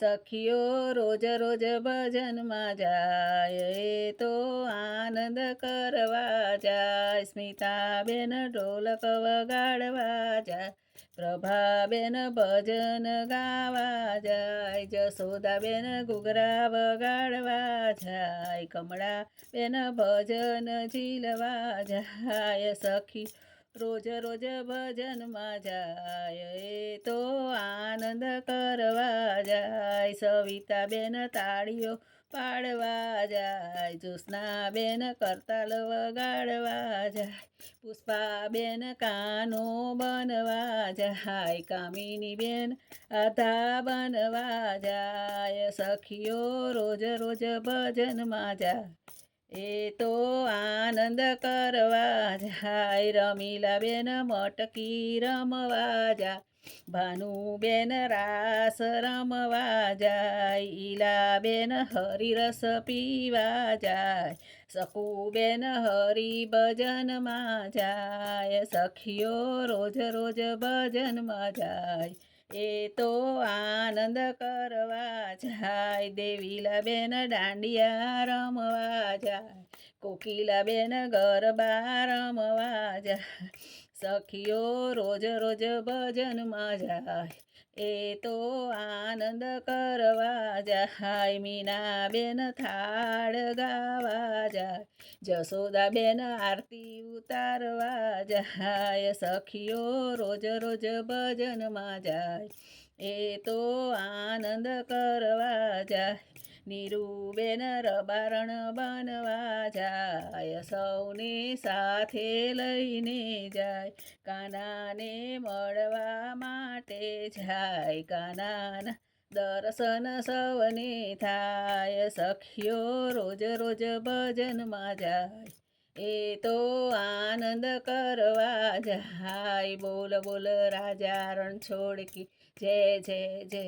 સખીઓ રોજ રોજ ભજનમાં જાય. તો આનંદ કરવા જાય. સ્મિતાબેન ઢોલક વગાડવા જાય. પ્રભાબેન ભજન ગાવા જાય. જસોદાબેન ઘૂઘરા વગાડવા જાય. કમળાબેન ભજન ઝીલવા જાય. સખી રોજ રોજ ભજનમાં જાય એ તો આનંદ કરવા જાય. સવિતાબેન તાળીઓ પાડવા જાય જ્યોત્સનાબેન કરતાલ વગાડવા જાય. પુષ્પાબેન કાનો બનવા જાય કામિનીબેન આધા બનવા જાય. સખીઓ રોજ રોજ ભજનમાં જાય. એ તો આનંદ કરવા જાય રમીલા બેન મટકી રમવા જાય, ભાનુબેન રાસ રમવા જાય, ઈલાબેન હરિરસ પીવા જાય સકુબેન હરિ ભજનમાં જાય, સખીઓ રોજ રોજ ભજનમાં જાય એ તો આનંદ કરવા જાય દેવીલાબેન દાંડિયા રમવા જાય કોકિલાબેન ગરબા રમવા જાય સખીઓ રોજ રોજ ભજનમાં જાય એ તો આનંદ કરવા જાય. મીના બેન થાળ ગાવા જાય જશોદાબેન આરતી ઉતારવા જાય, સખીઓ રોજ રોજ ભજનમાં જાય. એ તો આનંદ કરવા જાય. નીરુબેન રબારણ બનવા જાય. સૌને સાથે લઈને જાય. કાનાને મળવા માટે જાય. કાનાના દર્શન સૌને થાય સખ્યો રોજ રોજ ભજનમાં જાય એ તો આનંદ કરવા જાય બોલ બોલ રાજા રણ છોડ કી જય જય જય